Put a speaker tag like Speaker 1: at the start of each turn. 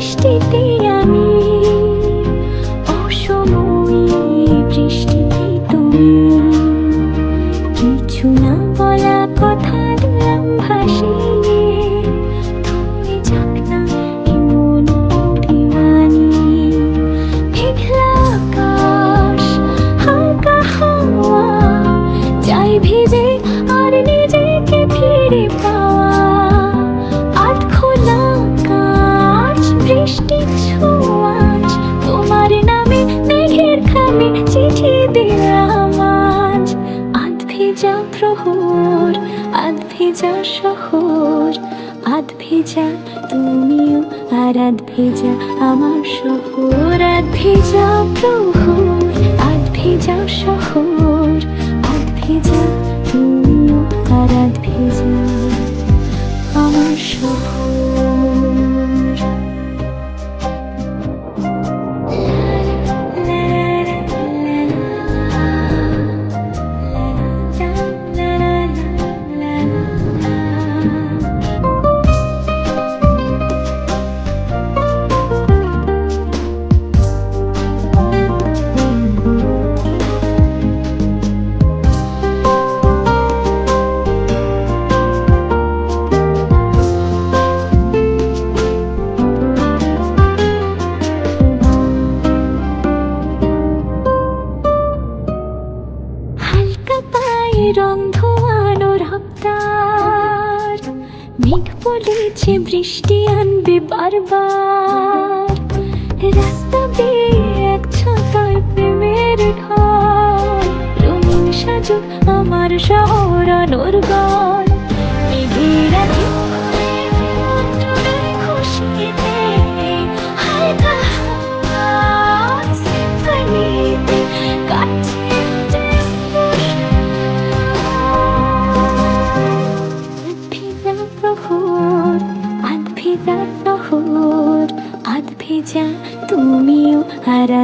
Speaker 1: বৃষ্টিতে আমি চিঠি মাঝ আধ ভেজা প্রহর, আধ ভেজা শহর, আধ ভেজা তুমিও আর আধ ভেজা আমার শহর। আধ ভেজা প্রহর, আধ ভেজা শহর, আধ ভেজা পায়ে রং ধোয়ানো রপ্তার মেঘ বলেছে বৃষ্টি আনবে বারবার। রাস্তা বেয়ে ভেজা শহর আধ ভেজা তুমিও আধ